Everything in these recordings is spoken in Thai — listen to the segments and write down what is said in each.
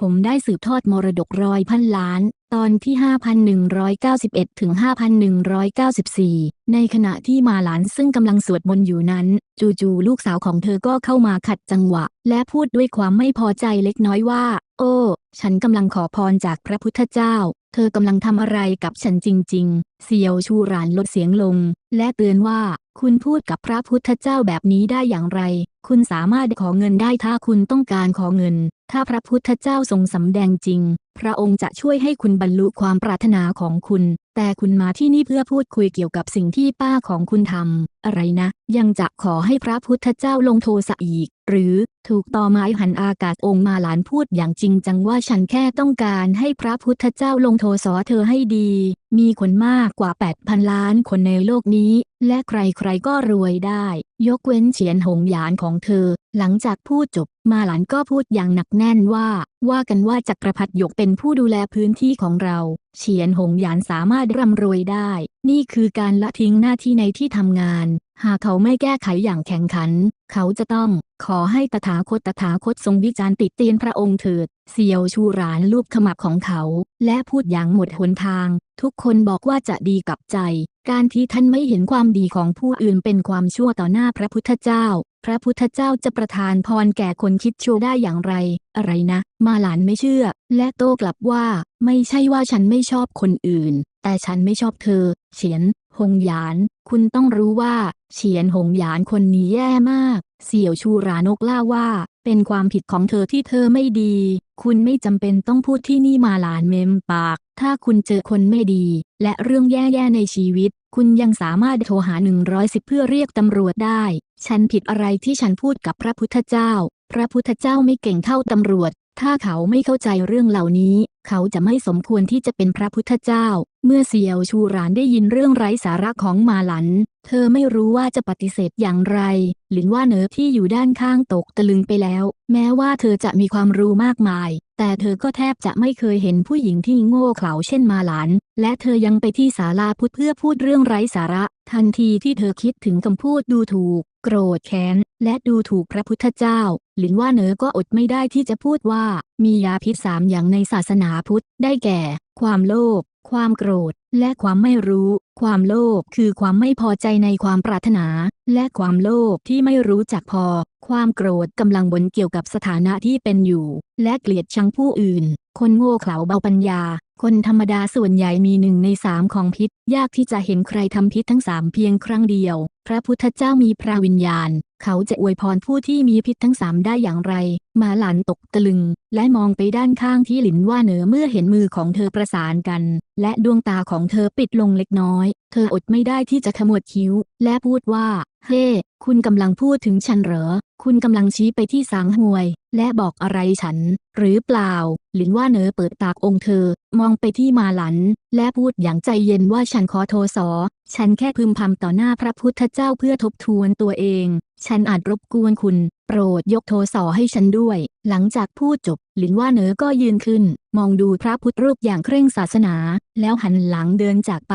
ผมได้สืบทอดมรดกร้อยพันล้าน ตอนที่ 5191 ถึง 5194 ในขณะที่มาหลานซึ่งกำลังสวดมนต์อยู่นั้น จู่ๆลูกสาวของเธอก็เข้ามาขัดจังหวะ และพูดด้วยความไม่พอใจเล็กน้อยว่า โอ้ ฉันกำลังขอพรจากพระพุทธเจ้า เธอกำลังทำอะไรกับฉันจริง ๆ เซียวชูหรานลดเสียงลง และเตือนว่าคุณพูดกับพระพุทธเจ้าแบบนี้ได้อย่างไร คุณสามารถขอเงินได้ถ้าคุณต้องการขอเงิน ถ้าพระพุทธเจ้าทรงสำแดงจริง พระองค์จะช่วยให้คุณบรรลุความปรารถนาของคุณ แต่คุณมาที่นี่เพื่อพูดคุยเกี่ยวกับสิ่งที่ป้าของคุณทำอะไรนะ ยังจะขอให้พระพุทธเจ้าลงโทษะอีก หรือ ถูกต่อไม้หันอากาศองค์มาหลานพูดอย่างจริงจังว่าฉันแค่ต้องการให้พระพุทธเจ้าลงโทษอเธอให้ดี มีคนมากกว่า 8,000 ล้านคนในโลกนี้ และใครๆก็รวยได้ ยกเว้นเฉียนหงหยานของเธอ หลังจากพูดจบมาหลานก็พูดอย่างหนักแน่นว่า ว่ากันว่าจักรพรรดิหยกเป็นผู้ดูแลพื้นที่ของเรา เฉียนหงหยานสามารถร่ำรวยได้ นี่คือการละทิ้งหน้าที่ในที่ทำงาน หากเขาไม่แก้ไขอย่างแข่งขัน เขาจะต้องขอให้ตถาคตตถาคตทรงวิจารณ์ติดเตียนพระองค์เถิดเซียวชูหรานรูปขมับของเขา และพูดอย่างหมดหนทาง ทุกคนบอกว่าจะดีกับใจ การที่ท่านไม่เห็นความดีของผู้อื่นเป็นความชั่วต่อหน้าพระพุทธเจ้า พระพุทธเจ้าจะประทานพรแก่คนคิดชั่วได้อย่างไร อะไรนะ มาหลานไม่เชื่อ และโต้กลับว่า ไม่ใช่ว่าฉันไม่ชอบคนอื่น แต่ฉันไม่ชอบเธอ เฉียน หงหยาน คุณต้องรู้ว่า เฉียนหงหยานคนนี้แย่มาก เสี่ยวชูรานกล่าว่า เป็นความผิดของเธอที่เธอไม่ดี คุณไม่จำเป็นต้องพูดที่นี่มาหลานเมมปาก ถ้าคุณเจอคนไม่ดี และเรื่องแย่ๆในชีวิต คุณยังสามารถโทรหา 110 เพื่อเรียกตำรวจได้ ฉันผิดอะไรที่ฉันพูดกับพระพุทธเจ้า พระพุทธเจ้าไม่เก่งเท่าตำรวจ ถ้าเขาไม่เข้าใจเรื่องเหล่านี้ เขาจะไม่สมควรที่จะเป็นพระพุทธเจ้า เมื่อเซียวชูหรานได้ยินเรื่องไร้สาระของมาหลัน เธอไม่รู้ว่าจะปฏิเสธอย่างไร หลินว่าเนอที่อยู่ด้านข้างตกตะลึงไปแล้ว แม้ว่าเธอจะมีความรู้มากมาย แต่เธอก็แทบจะไม่เคยเห็นผู้หญิงที่โง่เขลาเช่นมาหลาน และเธอยังไปที่ศาลาพุทธเพื่อพูดเรื่องไร้สาระ ทันทีที่เธอคิดถึงคำพูดดูถูก โกรธแค้น และดูถูกพระพุทธเจ้า หลินว่าเนอก็อดไม่ได้ที่จะพูดว่า มียาพิษสามอย่างในศาสนาพุทธ ได้แก่ ความโลภ ความโกรธ และความไม่รู้ ความโลภคือความไม่พอใจในความปรารถนา และความโลภที่ไม่รู้จักพอ ความโกรธกำลังบนเกี่ยวกับสถานะที่เป็นอยู่ และเกลียดชังผู้อื่น คนโง่เขลาเบาปัญญา คนธรรมดาส่วนใหญ่มีหนึ่งในสามของพิษ ยากที่จะเห็นใครทำพิษทั้งสามเพียงครั้งเดียว พระพุทธเจ้ามีพระวิญญาณ เขาจะอวยพรผู้ที่มีพิษทั้งสามได้อย่างไร มาหลันตกตะลึง และมองไปด้านข้างที่หลินว่าเหนือเมื่อเห็นมือของเธอประสานกัน และดวงตาของเธอปิดลงเล็กน้อย เธออดไม่ได้ที่จะขมวดคิ้ว และพูดว่า เฮ้คุณกำลังพูดถึงฉันเหรอ คุณกำลังชี้ไปที่สางหวย และบอกอะไรฉัน หรือเปล่า หลินว่าเหนอเปิดตากองค์เธอ มองไปที่มาหลัน และพูดอย่างใจเย็นว่าฉันขอโทษอฉันแค่พึมพำต่อหน้าพระพุทธเจ้าเพื่อทบทวนตัวเอง ฉันอาจรบกวนคุณ โปรดยกโทสอให้ฉันด้วย หลังจากพูดจบ หลินว่าเนอก็ยืนขึ้น มองดูพระพุทธรูปอย่างเคร่งศาสนา แล้วหันหลังเดินจากไป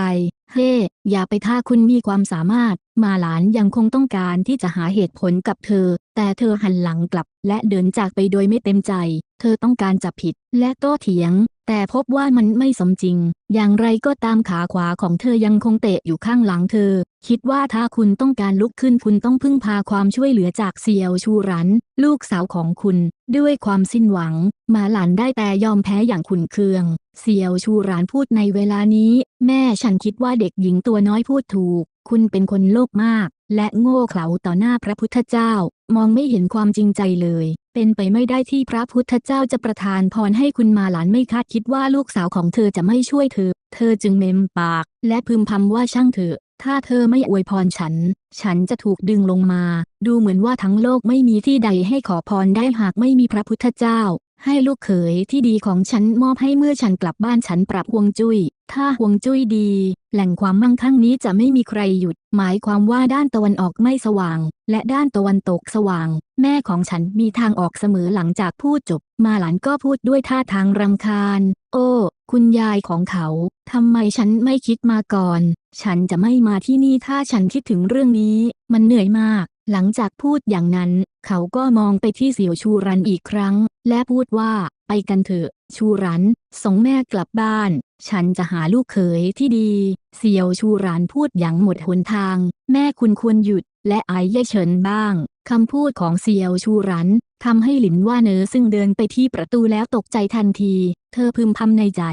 เฮ้ อย่าไปถ้าคุณมีความสามารถ มาหลานยังคงต้องการที่จะหาเหตุผลกับเธอ แต่เธอหันหลังกลับ และเดินจากไปโดยไม่เต็มใจ เธอต้องการจับผิดและโต้เถียง แต่พบว่ามันไม่สมจริง อย่างไรก็ตามขาขวาของเธอยังคงเตะอยู่ข้างหลังเธอ คิดว่าถ้าคุณต้องการลุกขึ้นคุณต้องพึ่งพาความช่วยเหลือจากเซียวชูรัน ลูกสาวของคุณ ด้วยความสิ้นหวัง มาหลานได้แต่ยอมแพ้อย่างขุนเคือง เซียวชูรานพูดในเวลานี้ แม่ฉันคิดว่าเด็กหญิงตัวน้อยพูดถูก คุณเป็นคนโลภมาก และโง่เขลาต่อหน้าพระพุทธเจ้า มองไม่เห็นความจริงใจเลย เป็นไปไม่ได้ที่พระพุทธเจ้าจะประทานพรให้คุณมาหลานไม่คาดคิดว่าลูกสาวของเธอจะไม่ช่วยเธอ เธอจึงเมมปาก และพึมพำว่าช่างเถอะ ถ้าเธอไม่อวยพรฉัน ฉันจะถูกดึงลงมา ดูเหมือนว่าทั้งโลกไม่มีที่ใดให้ขอพรได้หากไม่มีพระพุทธเจ้า ให้ลูกเขยที่ดีของฉันมอบให้เมื่อฉันกลับบ้านฉันปรับฮวงจุย้ย ถ้าฮวงจุ้ยดี แหล่งความมั่งคั่งนี้จะไม่มีใครหยุด หมายความว่าด้านตะวันออกไม่สว่าง และด้านตะวันตกสว่าง แม่ของฉันมีทางออกเสมอหลังจากพูดจบ มาหลานก็พูดด้วยท่าทางรำคาญ โอ้ คุณยายของเขาทำไมฉันไม่คิดมาก่อน ฉันจะไม่มาที่นี่ถ้าฉันคิดถึงเรื่องนี้ มันเหนื่อยมาก หลังจากพูดอย่างนั้น เขาก็มองไปที่เสี่ยวชูรันอีกครั้ง และพูดว่า ไปกันเถอะ ชูรันส่งแม่กลับบ้าน ฉันจะหาลูกเขยที่ดี เสี่ยวชูรันพูดอย่างหมดหนทาง แม่คุณควรหยุด และไอเย่เฉินบ้าง คำพูดของเสี่ยวชูรันทำให้หลินว่าเนอซึ่งเดินไปที่ประตูแล้วตกใจทันที เธอพึมพำในใจ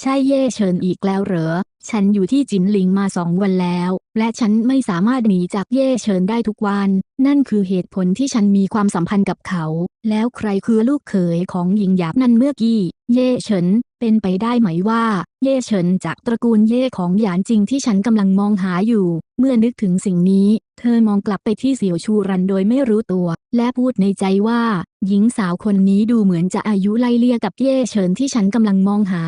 ใช่เย่เฉินอีกแล้วเหรอ ฉันอยู่ที่จินหลิงมาสองวันแล้ว และฉันไม่สามารถหนีจากเย่เฉินได้ทุกวัน นั่นคือเหตุผลที่ฉันมีความสัมพันธ์กับเขา แล้วใครคือลูกเขยของหญิงหยาบนั่นเมื่อกี้ เย่เฉิน เป็นไปได้ไหมว่า เย่เฉินจากตระกูลเย่ของหยานจริงที่ฉันกำลังมองหาอยู่ เมื่อนึกถึงสิ่งนี้ เธอมองกลับไปที่เสี่ยวชูรันโดยไม่รู้ตัว และพูดในใจว่า หญิงสาวคนนี้ดูเหมือนจะอายุไล่เลี่ยกับเย่เฉินที่ฉันกำลังมองหา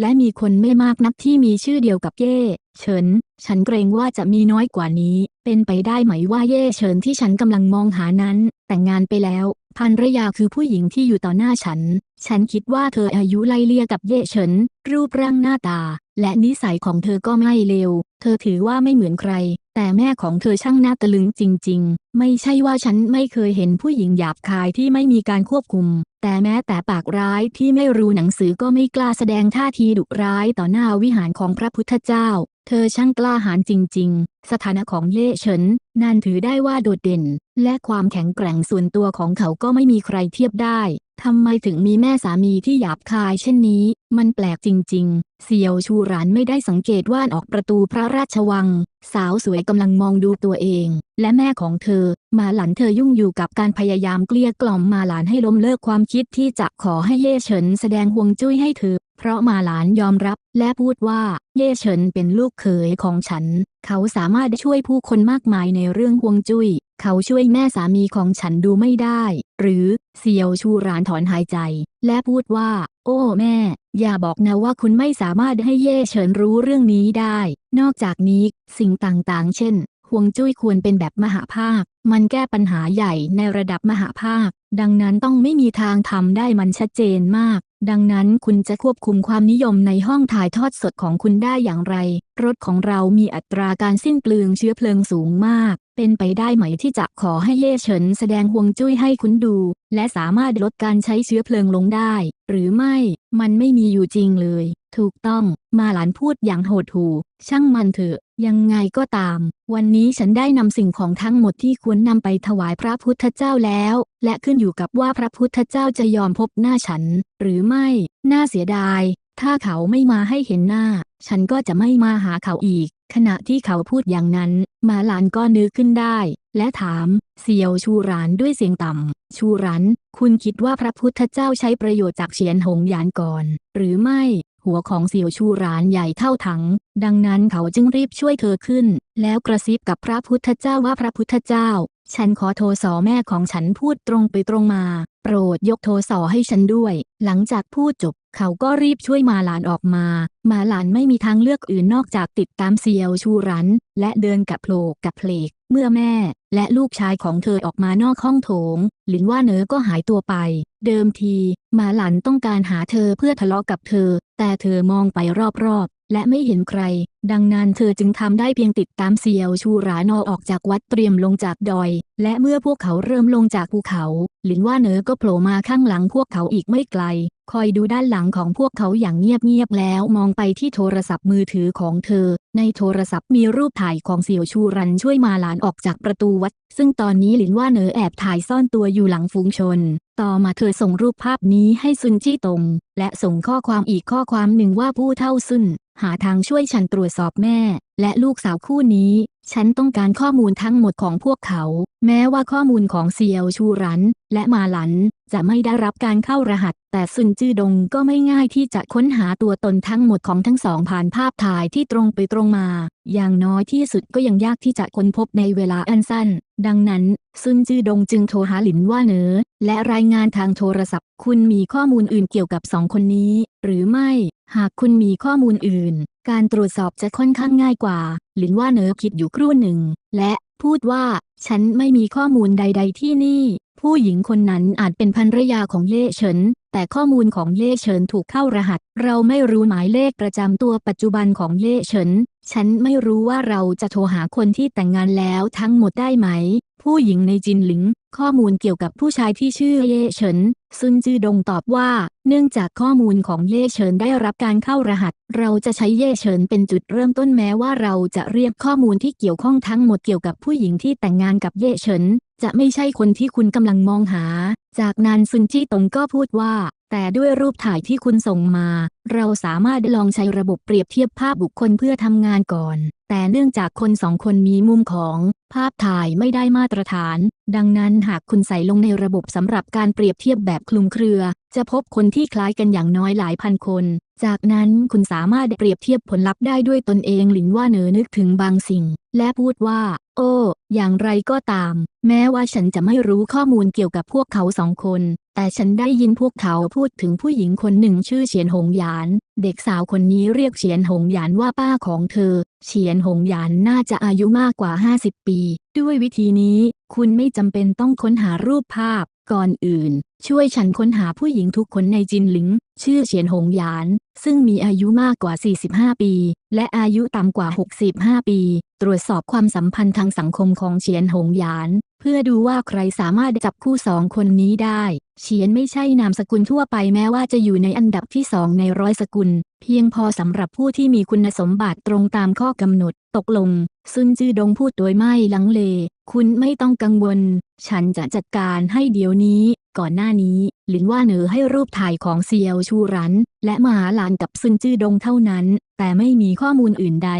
และมีคนไม่มากนักที่มีชื่อเดียวกับเย่เฉิน ฉันเกรงว่าจะมีน้อยกว่านี้ เป็นไปได้ไหมว่าเย่เฉินที่ฉันกำลังมองหานั้น แต่งงานไปแล้วภรรยาคือผู้หญิงที่อยู่ต่อหน้าฉัน ฉันคิดว่าเธออายุไล่เลี่ยกับเย่เฉิน รูปร่างหน้าตา และนิสัยของเธอก็ไม่เลว เธอถือว่าไม่เหมือนใคร แต่แม่ของเธอช่างหน่าตะลึงจริง ๆ ไม่ใช่ว่าฉันไม่เคยเห็นผู้หญิงหยาบคายที่ไม่มีการควบคุม แต่แม้แต่ปากร้ายที่ไม่รู้หนังสือก็ไม่กล้าแสดงท่าทีดุร้ายต่อหน้าวิหารของพระพุทธเจ้า เธอช่างกล้าหาญจริง ๆ สถานะของเย่เฉินนั่นถือได้ว่าโดดเด่น และความแข็งแกร่งส่วนตัวของเขาก็ไม่มีใครเทียบได้ทำไมถึงมีแม่สามีที่หยาบคายเช่นนี้ มันแปลกจริง ๆเสี่ยวชูหรานไม่ได้สังเกตว่าออกประตูพระราชวัง สาวสวยกำลังมองดูตัวเอง และแม่ของเธอ มาหลันเธอยุ่งอยู่กับการพยายามเกลี้ยกล่อมมาหลานให้ล้มเลิกความคิดที่จะขอให้เย่เฉินแสดงห่วงจุ้ยให้เธอ เพราะมาหลานยอมรับและพูดว่าเย่เฉินเป็นลูกเขยของฉัน เขาสามารถช่วยผู้คนมากมายในเรื่องห่วงจุ้ย เขาช่วยแม่สามีของฉันดูไม่ได้ หรือเซียวชูรานถอนหายใจ และพูดว่า โอ้แม่ อย่าบอกนะว่าคุณไม่สามารถให้เย่เฉินรู้เรื่องนี้ได้ นอกจากนี้สิ่งต่างๆ เช่นห่วงจุ้ยควรเป็นแบบมหาภาค มันแก้ปัญหาใหญ่ในระดับมหาภาค ดังนั้นต้องไม่มีทางทำได้มันชัดเจนมาก ดังนั้นคุณจะควบคุมความนิยมในห้องถ่ายทอดสดของคุณได้อย่างไร รถของเรามีอัตราการสิ้นเปลืองเชื้อเพลิงสูงมาก เป็นไปได้ไหมที่จะขอให้เย่เฉินแสดงห่วงจุ้ยให้คุณดู และสามารถลดการใช้เชื้อเพลิงลงได้ หรือไม่ มันไม่มีอยู่จริงเลย ถูกต้อง มาหลานพูดอย่างโหดหู่ ช่างมันเถอะ ยังไงก็ตาม วันนี้ฉันได้นำสิ่งของทั้งหมดที่ควรนำไปถวายพระพุทธเจ้าแล้ว และขึ้นอยู่กับว่าพระพุทธเจ้าจะยอมพบหน้าฉัน หรือไม่ น่าเสียดาย ถ้าเขาไม่มาให้เห็นหน้า ฉันก็จะไม่มาหาเขาอีก ขณะที่เขาพูดอย่างนั้น มาหลานก็นึกขึ้นได้ และถาม เซียวชูรานด้วยเสียงต่ำ ชูรัน คุณคิดว่าพระพุทธเจ้าใช้ประโยชน์จากเฉียนหงหยานก่อน หรือไม่ หัวของเสี่ยวชูรานใหญ่เท่าถัง ดังนั้นเขาจึงรีบช่วยเธอขึ้น แล้วกระซิบกับพระพุทธเจ้าว่าพระพุทธเจ้า ฉันขอโทรสอแม่ของฉันพูดตรงไปตรงมา โปรดยกโทรสอให้ฉันด้วย หลังจากพูดจบ เขาก็รีบช่วยมาหลานออกมา มาหลานไม่มีทางเลือกอื่นนอกจากติดตามเซียวชูรัน และเดินกับโผลกกับเพลก มื่อแม่ และลูกชายของเธอออกมานอกห้องโถง หลินว่าเนอก็หายตัวไป เดิมทีมาหลันต้องการหาเธอเพื่อทะเลาะกับเธอ แต่เธอมองไปรอบๆ และไม่เห็นใคร ดังนั้นเธอจึงทำได้เพียงติดตามเซียวชูรานอออกจากวัดเตรียมลงจากดอย และเมื่อพวกเขาเริ่มลงจากภูเขา หลินว่าเนอก็โผล่มาข้างหลังพวกเขาอีกไม่ไกล คอยดูด้านหลังของพวกเขาอย่างเงียบๆแล้วมองไปที่โทรศัพท์มือถือของเธอ ในโทรศัพท์มีรูปถ่ายของเสี่ยวชูรันช่วยมาหลานออกจากประตูวัด ซึ่งตอนนี้หลินว่าเนอแอบถ่ายซ่อนตัวอยู่หลังฝูงชน ต่อมาเธอส่งรูปภาพนี้ให้ซุนจี้ตงและส่งข้อความอีกข้อความหนึ่งว่าผู้เท่าซุน หาทางช่วยฉันตรวจสอบแม่ และลูกสาวคู่นี้ ฉันต้องการข้อมูลทั้งหมดของพวกเขา แม้ว่าข้อมูลของเซียวชูรัน และมาหลัน จะไม่ได้รับการเข้ารหัส แต่ซุนจื้อดงก็ไม่ง่ายที่จะค้นหาตัวตนทั้งหมดของทั้งสองผ่านภาพถ่ายที่ตรงไปตรงมา อย่างน้อยที่สุดก็ยังยากที่จะค้นพบในเวลาอันสั้น ดังนั้น ซุนจื้อดงจึงโทรหาหลินว่าเหนอและรายงานทางโทรศัพท์ คุณมีข้อมูลอื่นเกี่ยวกับสองคนนี้ หรือไม่ หากคุณมีข้อมูลอื่น การตรวจสอบจะค่อนข้างง่ายกว่า หลินว่าเนอคิดอยู่ครู่หนึ่ง และพูดว่า ฉันไม่มีข้อมูลใด ๆ ที่นี่ ผู้หญิงคนนั้นอาจเป็นภรรยาของเย่เฉิน แต่ข้อมูลของเย่เฉินถูกเข้ารหัส เราไม่รู้หมายเลขประจำตัวปัจจุบันของเย่เฉิน ฉันไม่รู้ว่าเราจะโทรหาคนที่แต่งงานแล้วทั้งหมดได้ไหม ผู้หญิงในจินหลิง ข้อมูลเกี่ยวกับผู้ชายที่ชื่อเย่เฉิน ซุนจือดงตอบว่า เนื่องจากข้อมูลของเย่เฉินได้รับการเข้ารหัส เราจะใช้เย่เฉินเป็นจุดเริ่มต้นแม้ว่าเราจะเรียกข้อมูลที่เกี่ยวข้องทั้งหมดเกี่ยวกับผู้หญิงที่แต่งงานกับเย่เฉิน จะไม่ใช่คนที่คุณกำลังมองหา จากนั้นซุนจี้ตงก็พูดว่า แต่ด้วยรูปถ่ายที่คุณส่งมา เราสามารถลองใช้ระบบเปรียบเทียบภาพบุคคลเพื่อทำงานก่อน แต่เนื่องจากคนสองคนมีมุมของ ภาพถ่ายไม่ได้มาตรฐาน ดังนั้นหากคุณใส่ลงในระบบสำหรับการเปรียบเทียบแบบคลุมเครือ จะพบคนที่คล้ายกันอย่างน้อยหลายพันคน จากนั้นคุณสามารถเปรียบเทียบผลลัพธ์ได้ด้วยตนเองหลินว่าเนอนึกถึงบางสิ่ง และพูดว่า โอ้ อย่างไรก็ตาม แม้ว่าฉันจะไม่รู้ข้อมูลเกี่ยวกับพวกเขาสองคน แต่ฉันได้ยินพวกเขาพูดถึงผู้หญิงคนหนึ่งชื่อเฉียนหงหยาน เด็กสาวคนนี้เรียกเฉียนหงหยานว่าป้าของเธอ เฉียนหงหยานน่าจะอายุมากกว่า 50 ปี ด้วยวิธีนี้ คุณไม่จำเป็นต้องค้นหารูปภาพ ก่อนอื่น ช่วยฉันค้นหาผู้หญิงทุกคนในจินหลิง ชื่อเฉียนหงหยาน ซึ่งมีอายุมากกว่า 45 ปี และอายุต่ำกว่า 65 ปี ตรวจสอบความสัมพันธ์ทางสังคมของเฉียนหงหยาน เพื่อดูว่าใครสามารถจับคู่สองคนนี้ได้ เฉียนไม่ใช่นามสกุลทั่วไปแม้ว่าจะอยู่ในอันดับที่สองในร้อยสกุล เพียงพอสำหรับผู้ที่มีคุณสมบัติตรงตามข้อกำหนด ตกลง ซุนจือดงพูดโดยไม่ลังเล คุณไม่ต้องกังวล ฉันจะจัดการให้เดี๋ยวนี้ ก่อนหน้านี้ หลินว่าเหนือให้รูปถ่ายของเซียวชูรัน และมหาหลานกับซุนจือดงเท่านั้น แต่ไม่มีข้อมูลอื่นใด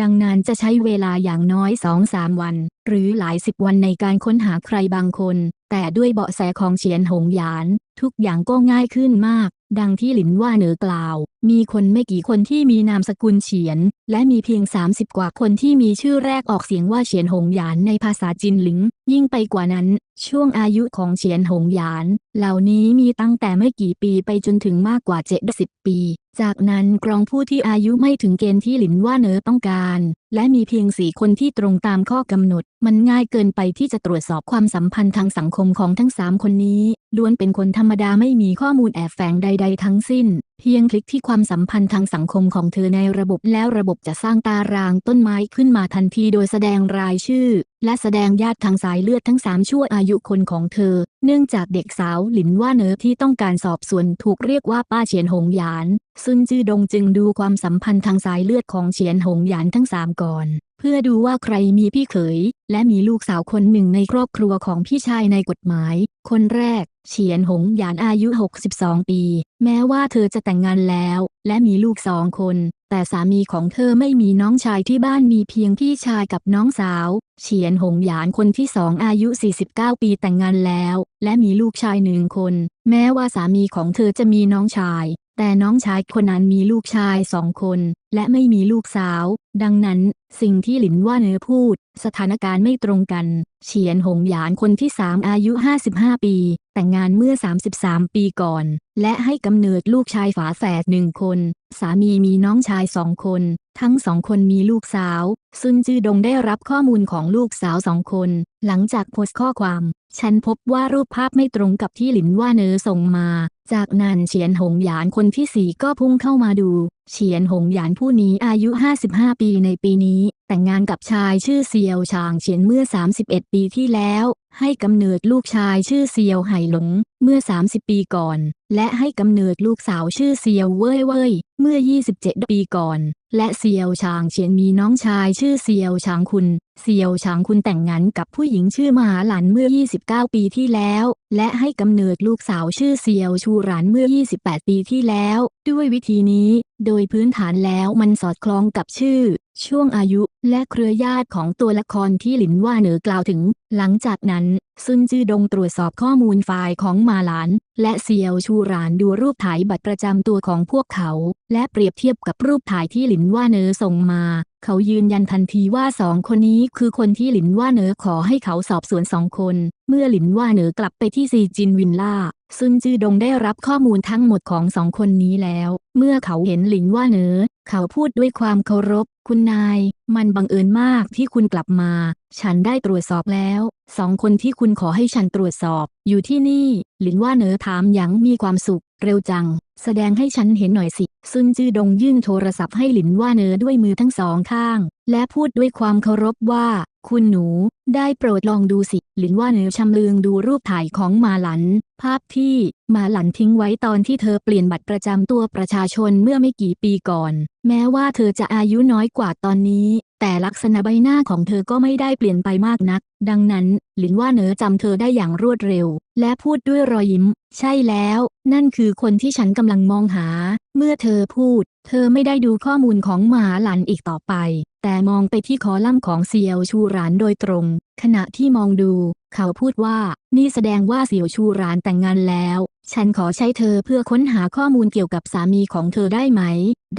ดังนั้นจะใช้เวลาอย่างน้อยสองสามวัน หรือหลายสิบวันในการค้นหาใครบางคน แต่ด้วยเบาะแสของเฉียนหงหยาน ทุกอย่างก็ง่ายขึ้นมาก ดังที่หลินว่าเหนือกล่าว มีคนไม่กี่คนที่มีนามสกุลเฉียน และมีเพียง 30 กว่าคนที่มีชื่อแรกออกเสียงว่าเฉียนหงหยานในภาษาจินหลิง ยิ่งไปกว่านั้น ช่วงอายุของเฉียนหงหยาน เหล่านี้มีตั้งแต่ไม่กี่ปีไปจนถึงมากกว่า 70 ปี จากนั้นกรองผู้ที่อายุไม่ถึงเกณฑ์ที่หลินว่าเนอต้องการ และมีเพียงสี่คนที่ตรงตามข้อกำหนด มันง่ายเกินไปที่จะตรวจสอบความสัมพันธ์ทางสังคมของทั้งสามคนนี้ล้วนเป็นคนธรรมดาไม่มีข้อมูลแอบแฝงใด ๆ ทั้งสิ้น เพียงคลิกที่ความสัมพันธ์ทางสังคมของเธอในระบบแล้วระบบจะสร้างตารางต้นไม้ขึ้นมาทันทีโดยแสดงรายชื่อ และแสดงญาติทางสายเลือดทั้งสามชั่วอายุคนของเธอ เนื่องจากเด็กสาวหลินว่าเนอที่ต้องการสอบสวนถูกเรียกว่าป้าเฉียนหงหยานซุนจือดงจึงดูความสัมพันธ์ทางสายเลือดของเฉียนหงหยานทั้งสามก่อน พื่อดูว่าใครมีพี่เขย และมีลูกสาวคนหนึ่งในครอบครัวของพี่ชายในกฎหมาย คนแรก เฉียนหงหยานอายุ 62 ปี แม้ว่าเธอจะแต่งงานแล้ว และมีลูกสองคน แต่สามีของเธอไม่มีน้องชายที่บ้านมีเพียงพี่ชายกับน้องสาว เฉียนหงหยานคนที่สองอายุ 49 ปีแต่งงานแล้ว และมีลูกชายหนึ่งคน แม้ว่าสามีของเธอจะมีน้องชาย แต่น้องชายคนนั้นมีลูกชายสองคน และไม่มีลูกสาว ดังนั้น สิ่งที่หลินว่าเนอพูด สถานการณ์ไม่ตรงกัน เฉียนหงหยานคนที่สามอายุ 55 ปี แต่งงานเมื่อ 33 ปีก่อน และให้กำเนิดลูกชายฝาแฝดหนึ่งคน สามีมีน้องชายสองคน ทั้งสองคนมีลูกสาว ซุนจือดงได้รับข้อมูลของลูกสาวสองคน หลังจากโพสต์ข้อความ ฉันพบว่ารูปภาพไม่ตรงกับที่หลินว่าเนอส่งมา จากนั้นเฉียนหงหยานคนที่สี่ก็พุ่งเข้ามาดู เฉียนหงหยานผู้นี้อายุ 55 ปีในปีนี้ แต่งงานกับชายชื่อเซียวชางเฉียนเมื่อ 31 ปีที่แล้ว ให้กำเนิดลูกชายชื่อเซียวไห่หลงเมื่อ 30 ปีก่อน และให้กำเนิดลูกสาวชื่อเซียวเว่ยเว่ยเมื่อ 27 ปีก่อน และเซียวชางเฉียนมีน้องชายชื่อเซียวชางคุณ เซียวชางคุณแต่งงานกับผู้หญิงชื่อมหาหลันเมื่อ 29 ปีที่แล้ว และให้กำเนิดลูกสาวชื่อเซียวชูหรันเมื่อ 28 ปีที่แล้ว ด้วยวิธีนี้ โดยพื้นฐานแล้วมันสอดคล้องกับชื่อ ช่วงอายุ และเครือญาติของตัวละครที่หลินว่าเหนือกล่าวถึง หลังจากนั้น ซุนจือดงตรวจสอบข้อมูลไฟล์ของมาหลาน และเซียวชูหลานดูรูปถ่ายบัตรประจำตัวของพวกเขา และเปรียบเทียบกับรูปถ่ายที่หลินว่าเนอส่งมา เขายืนยันทันทีว่าสองคนนี้คือคนที่หลินว่าเนอขอให้เขาสอบสวนสองคน เมื่อหลินว่าเนอกลับไปที่ซีจินวินล่า ซุนจือดงได้รับข้อมูลทั้งหมดของสองคนนี้แล้ว เมื่อเขาเห็นหลินว่าเนอเขาพูดด้วยความเคารพ คุณนาย มันบังเอิญมากที่คุณกลับมา ฉันได้ตรวจสอบแล้ว สองคนที่คุณขอให้ฉันตรวจสอบ อยู่ที่นี่ หลินว่าเนอถามอย่างมีความสุข เร็วจัง แสดงให้ฉันเห็นหน่อยสิ ซุนจือดงยื่นโทรศัพท์ให้หลินว่าเนอด้วยมือทั้งสองข้าง และพูดด้วยความเคารพว่า คุณหนู ได้โปรดลองดูสิ หลินว่าเนอชำเลืองดูรูปถ่ายของมาหลัน ภาพที่มาหลันทิ้งไว้ตอนที่เธอเปลี่ยนบัตรประจำตัวประชาชนเมื่อไม่กี่ปีก่อน แม้ว่าเธอจะอายุน้อยกว่าตอนนี้ แต่ลักษณะใบหน้าของเธอก็ไม่ได้เปลี่ยนไปมากนัก ดังนั้น หลินว่าเนอจำเธอได้อย่างรวดเร็ว และพูดด้วยรอยยิ้ม ใช่แล้ว นั่นคือคนที่ฉันกำลังมองหา เมื่อเธอพูด เธอไม่ได้ดูข้อมูลของหมาหลันอีกต่อไป แต่มองไปที่คอลัมน์ของเซียวชูหรานโดยตรง ขณะที่มองดู เขาพูดว่า นี่แสดงว่าเสี่ยวชูหรานแต่งงานแล้ว ฉันขอใช้เธอเพื่อค้นหาข้อมูลเกี่ยวกับสามีของเธอได้ไหม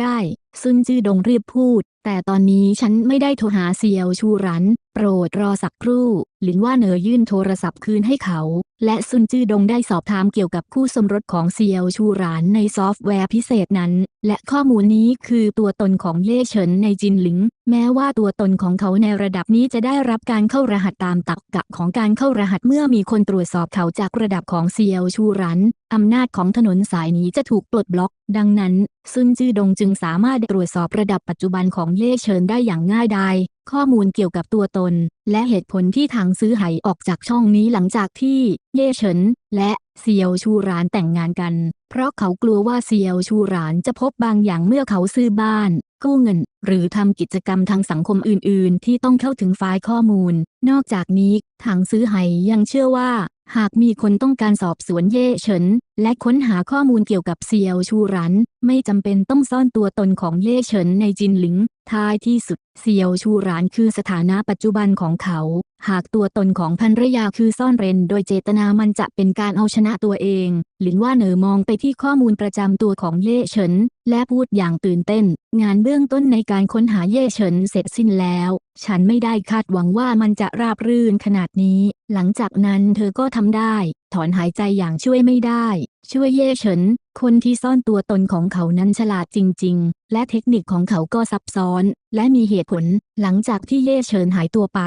ได้ ซุนจือดงรีบพูด แต่ตอนนี้ฉันไม่ได้โทรหาเซียวชูรัน โปรดรอสักครู่ หลินว่าเหนอยื่นโทรศัพท์คืนให้เขา และซุนจือดงได้สอบถามเกี่ยวกับคู่สมรสของเซียวชูรานในซอฟต์แวร์พิเศษนั้น และข้อมูลนี้คือตัวตนของเย่เฉินในจินหลิง แม้ว่าตัวตนของเขาในระดับนี้จะได้รับการเข้ารหัสตามตักกะของการเข้ารหัสเมื่อมีคนตรวจสอบเขาจากระดับของเซียวชูรัน อำนาจของถนนสายนี้จะถูกปลดบล็อก ดังนั้น ซุนจื้อดงจึงสามารถตรวจสอบระดับปัจจุบันของเย่เฉินได้อย่างง่ายดายข้อมูลเกี่ยวกับตัวตน และเหตุผลที่ทางซื้อไหออกจากช่องนี้หลังจากที่เย่เฉิน และเซียวชูรานแต่งงานกัน เพราะเขากลัวว่าเซียวชูรานจะพบบางอย่างเมื่อเขาซื้อบ้าน กู้เงิน หรือทำกิจกรรมทางสังคมอื่น ๆ ที่ต้องเข้าถึงไฟล์ข้อมูล นอกจากนี้ ทางซื้อไหยังเชื่อว่า หากมีคนต้องการสอบสวนเย่เฉิน และค้นหาข้อมูลเกี่ยวกับเซียวชูรัน ไม่จำเป็นต้องซ่อนตัวตนของเย่เฉินในจินหลิง ท้ายที่สุด เซียวชูรันคือสถานะปัจจุบันของเขา หากตัวตนของภรรยาคือซ่อนเร้นโดยเจตนามันจะเป็นการเอาชนะตัวเอง หลินว่าเหนอมองไปที่ข้อมูลประจำตัวของเย่เฉิน และพูดอย่างตื่นเต้น งานเบื้องต้นในการค้นหาเย่เฉินเสร็จสิ้นแล้ว ฉันไม่ได้คาดหวังว่ามันจะราบรื่นขนาดนี้ หลังจากนั้นเธอก็ทำได้ ถอนหายใจอย่างช่วยไม่ได้ ช่วยเย่เฉิน คนที่ซ่อนตัวตนของเขานั้นฉลาดจริง ๆ และเทคนิคของเขาก็ซับซ้อน และมีเหตุผล หลังจากที่เย่เฉินหายตัวไป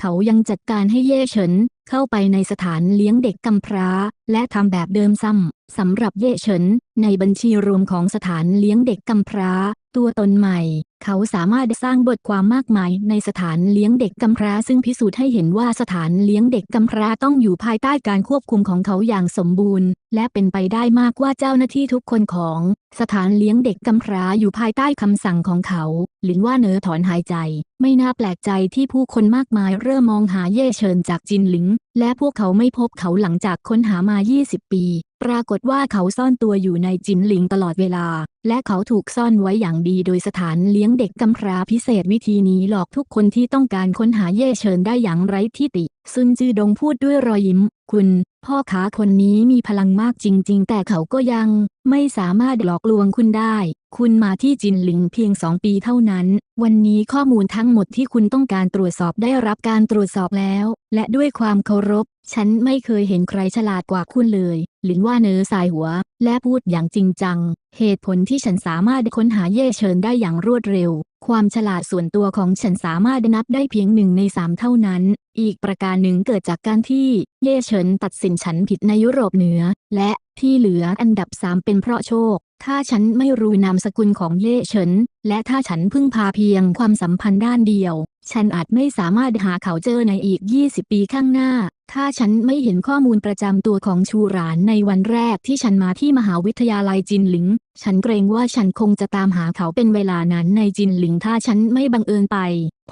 เขายังจัดการให้เย่เฉินเข้าไปในสถานเลี้ยงเด็กกำพร้า และทำแบบเดิมซ้ำสำหรับเย่เฉินในบัญชีรวมของสถานเลี้ยงเด็กกำพร้า ตัวตนใหม่ เขาสามารถสร้างบทความมากมายในสถานเลี้ยงเด็กกำพร้าซึ่งพิสูจน์ให้เห็นว่าสถานเลี้ยงเด็กกำพร้าต้องอยู่ภายใต้การควบคุมของเขาอย่างสมบูรณ์ และเป็นไปได้มากว่าเจ้าหน้าที่ทุกคนของ สถานเลี้ยงเด็กกำพร้าอยู่ภายใต้คำสั่งของเขาหลินว่าเนอถอนหายใจ ไม่น่าแปลกใจที่ผู้คนมากมายเริ่มมองหาเย่เฉินจากจินหลิง และพวกเขาไม่พบเขาหลังจากค้นหามา 20 ปี ปรากฏว่าเขาซ่อนตัวอยู่ในจินหลิงตลอดเวลา และเขาถูกซ่อนไว้อย่างดีโดยสถานเลี้ยงเด็กกำพร้าพิเศษวิธีนี้หลอกทุกคนที่ต้องการค้นหาเย่เชิญได้อย่างไร้ที่ติ ซุนจือดงพูดด้วยรอยยิ้ม คุณ พ่อค้าคนนี้มีพลังมากจริง ๆ แต่เขาก็ยัง ไม่สามารถหลอกลวงคุณได้ คุณมาที่จินหลิงเพียงสองปีเท่านั้น วันนี้ข้อมูลทั้งหมดที่คุณต้องการตรวจสอบได้รับการตรวจสอบแล้ว และด้วยความเคารพ ฉันไม่เคยเห็นใครฉลาดกว่าคุณเลย หลินว่าเนอสายหัว และพูดอย่างจริงจัง เหตุผลที่ฉันสามารถค้นหาเย่เฉินได้อย่างรวดเร็ว ความฉลาดส่วนตัวของฉันสามารถนับได้เพียงหนึ่งในสามเท่านั้น อีกประการหนึ่งเกิดจากการที่เย่เฉินตัดสินฉันผิดในยุโรปเหนือ และ ที่เหลืออันดับสามเป็นเพราะโชค ถ้าฉันไม่รู้นามสกุลของเย่เฉิน และถ้าฉันพึ่งพาเพียงความสัมพันธ์ด้านเดียว ฉันอาจไม่สามารถหาเขาเจอในอีก 20 ปีข้างหน้า ถ้าฉันไม่เห็นข้อมูลประจำตัวของชูหรานในวันแรกที่ฉันมาที่มหาวิทยาลัยจินหลิง ฉันเกรงว่าฉันคงจะตามหาเขาเป็นเวลานั้นในจินหลิง ถ้าฉันไม่บังเอิญไป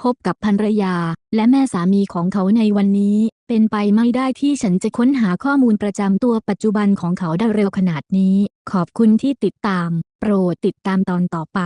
พบกับภรรยา และแม่สามีของเขาในวันนี้ เป็นไปไม่ได้ที่ฉันจะค้นหาข้อมูลประจำตัวปัจจุบันของเขาได้เร็วขนาดนี้ ขอบคุณที่ติดตาม โปรดติดตามตอนต่อไป